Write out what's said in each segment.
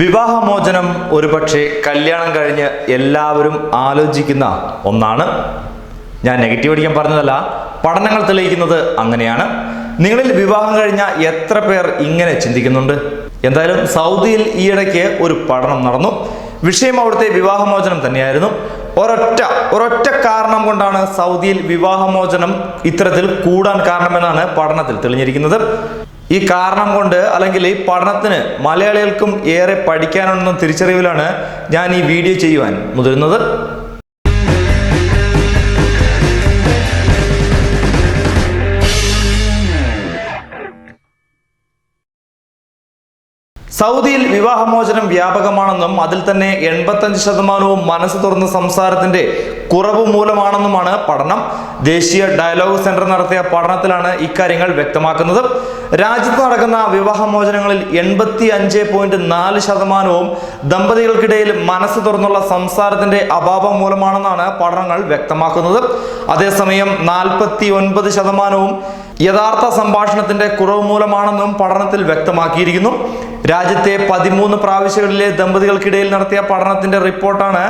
വിവാഹമോചനം ഒരുപക്ഷെ കല്യാണം കഴിഞ്ഞ് എല്ലാവരും ആലോചിക്കുന്ന ഒന്നാണ്. ഞാൻ നെഗറ്റീവ് അടിക്കാൻ പറഞ്ഞതല്ല പഠനങ്ങൾ തെളിയിക്കുന്നത് അങ്ങനെയാണ്. നിങ്ങളിൽ വിവാഹം കഴിഞ്ഞ എത്ര പേർ ഇങ്ങനെ ചിന്തിക്കുന്നുണ്ട്? എന്തായാലും സൗദിയിൽ ഈയിടയ്ക്ക് ഒരു പഠനം നടന്നു. വിഷയം അവിടുത്തെ വിവാഹമോചനം തന്നെയായിരുന്നു. ഒരൊറ്റ ഒരൊറ്റ കാരണം കൊണ്ടാണ് സൗദിയിൽ വിവാഹമോചനം ഇത്തരത്തിൽ കൂടാൻ കാരണമെന്നാണ് പഠനത്തിൽ തെളിഞ്ഞിരിക്കുന്നത്. ഈ കാരണം കൊണ്ട് അല്ലെങ്കിൽ ഈ പഠനത്തിന് മലയാളികൾക്കും ഏറെ പഠിക്കാനുണ്ടെന്ന തിരിച്ചറിവിലാണ് ഞാൻ ഈ വീഡിയോ ചെയ്യുവാൻ മുതിരുന്നത് സൗദിയിൽ വിവാഹമോചനം വ്യാപകമാണെന്നും അതിൽ തന്നെ എൺപത്തഞ്ച് ശതമാനവും മനസ്സ് തുറന്ന സംസാരത്തിന്റെ കുറവ് മൂലമാണെന്നുമാണ് പഠനം. ദേശീയ ഡയലോഗ് സെന്റർ നടത്തിയ പഠനത്തിലാണ് ഇക്കാര്യങ്ങൾ വ്യക്തമാക്കുന്നത്. രാജ്യത്ത് നടക്കുന്ന വിവാഹമോചനങ്ങളിൽ എൺപത്തി അഞ്ച് പോയിന്റ് നാല് ശതമാനവും ദമ്പതികൾക്കിടയിൽ മനസ്സ് തുറന്നുള്ള സംസാരത്തിന്റെ അഭാവം മൂലമാണെന്നാണ് പഠനങ്ങൾ വ്യക്തമാക്കുന്നത്. അതേസമയം നാൽപ്പത്തി ഒൻപത് ശതമാനവും യഥാർത്ഥ സംഭാഷണത്തിന്റെ കുറവ് മൂലമാണെന്നും പഠനത്തിൽ വ്യക്തമാക്കിയിരിക്കുന്നു. രാജ്യത്തെ പതിമൂന്ന് പ്രാവശ്യങ്ങളിലെ ദമ്പതികൾക്കിടയിൽ നടത്തിയ പഠനത്തിന്റെ റിപ്പോർട്ടാണ്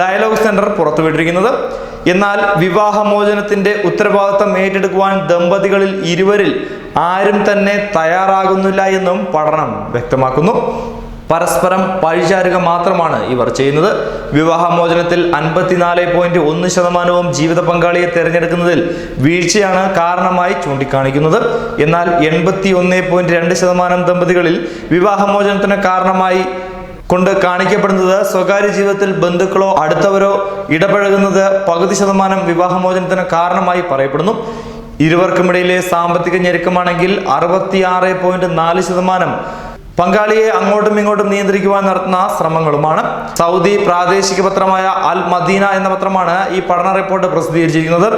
ഡയലോഗ് സെന്റർ പുറത്തുവിട്ടിരിക്കുന്നത്. എന്നാൽ വിവാഹമോചനത്തിന്റെ ഉത്തരവാദിത്തം ഏറ്റെടുക്കുവാൻ ദമ്പതികളിൽ ഇരുവരിൽ ആരും തന്നെ തയ്യാറാകുന്നില്ല എന്നും പഠനം വ്യക്തമാക്കുന്നു. പരസ്പരം പഴിചാരുക മാത്രമാണ് ഇവർ ചെയ്യുന്നത്. വിവാഹമോചനത്തിൽ അൻപത്തിനാല് പോയിന്റ് ഒന്ന് ശതമാനവും ജീവിത പങ്കാളിയെ തിരഞ്ഞെടുക്കുന്നതിൽ വീഴ്ചയാണ് കാരണമായി ചൂണ്ടിക്കാണിക്കുന്നത്. എന്നാൽ എൺപത്തി ഒന്ന് പോയിന്റ് രണ്ട് ശതമാനം ദമ്പതികളിൽ വിവാഹമോചനത്തിന് കാരണമായി കൊണ്ട് കാണിക്കപ്പെടുന്നത് സ്വകാര്യ ജീവിതത്തിൽ ബന്ധുക്കളോ അടുത്തവരോ ഇടപഴകുന്നത് പകുതി ശതമാനം വിവാഹമോചനത്തിന് കാരണമായി പറയപ്പെടുന്നു. ഇരുവർക്കുമിടയിലെ സാമ്പത്തിക ഞെരുക്കമാണെങ്കിൽ അറുപത്തിയാറ് പോയിന്റ് നാല് ശതമാനം പങ്കാളിയെ അങ്ങോട്ടും ഇങ്ങോട്ടും നിയന്ത്രിക്കുവാൻ നടത്തുന്ന ശ്രമങ്ങളുമാണ്. സൗദി പ്രാദേശിക പത്രമായ അൽ മദീന എന്ന പത്രമാണ് ഈ പഠന റിപ്പോർട്ട് പ്രസിദ്ധീകരിച്ചിരിക്കുന്നത്.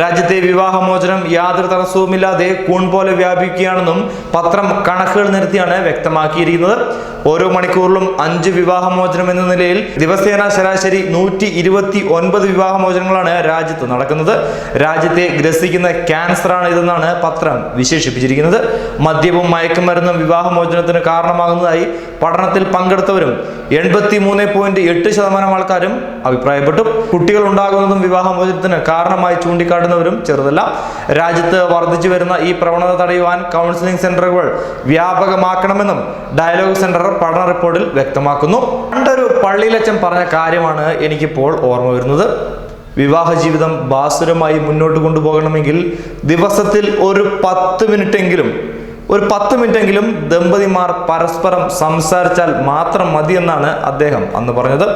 രാജ്യത്തെ വിവാഹമോചനം യാതൊരു തടസ്സവുമില്ലാതെ കൂൺ പോലെ വ്യാപിക്കുകയാണെന്നും പത്രം കണക്കുകൾ നിരത്തിയാണ് വ്യക്തമാക്കിയിരിക്കുന്നത്. ഓരോ മണിക്കൂറിലും അഞ്ച് വിവാഹമോചനം എന്ന നിലയിൽ ദിവസേന ശരാശരി നൂറ്റി ഇരുപത്തി ഒൻപത് വിവാഹമോചനങ്ങളാണ് രാജ്യത്ത് നടക്കുന്നത്. രാജ്യത്തെ ഗ്രസിക്കുന്ന ക്യാൻസറാണ് ഇതെന്നാണ് പത്രം വിശേഷിപ്പിച്ചിരിക്കുന്നത്. മദ്യവും മയക്കുമരുന്നും വിവാഹമോചനത്തിന് കാരണമാകുന്നതായി പഠനത്തിൽ പങ്കെടുത്തവരും എൺപത്തി മൂന്ന് പോയിന്റ് എട്ട് ശതമാനം ആൾക്കാരും അഭിപ്രായപ്പെട്ടു. കുട്ടികൾ ഉണ്ടാകുന്നതും വിവാഹമോചനത്തിന് കാരണമായി ചൂണ്ടിക്കാട്ടുന്നവരും ചെറുതല്ല. രാജ്യത്ത് വർദ്ധിച്ചു വരുന്ന ഈ പ്രവണത തടയുവാൻ കൗൺസിലിംഗ് സെന്ററുകൾ വ്യാപകമാക്കണമെന്നും ഡയലോഗ് സെന്റർ പഠന റിപ്പോർട്ടിൽ വ്യക്തമാക്കുന്നു. പണ്ടൊരു പള്ളിയിലച്ചൻ പറഞ്ഞ കാര്യമാണ് എനിക്കിപ്പോൾ ഓർമ്മ വരുന്നത്. വിവാഹ ജീവിതം ബാസുരമായി മുന്നോട്ട് കൊണ്ടുപോകണമെങ്കിൽ ദിവസത്തിൽ ഒരു പത്ത് മിനിറ്റെങ്കിലും ഒരു പത്ത് മിനിറ്റെങ്കിലും ദമ്പതിമാർ പരസ്പരം സംസാരിച്ചാൽ മാത്രം മതിയെന്നാണ് അദ്ദേഹം അന്ന് പറഞ്ഞത്.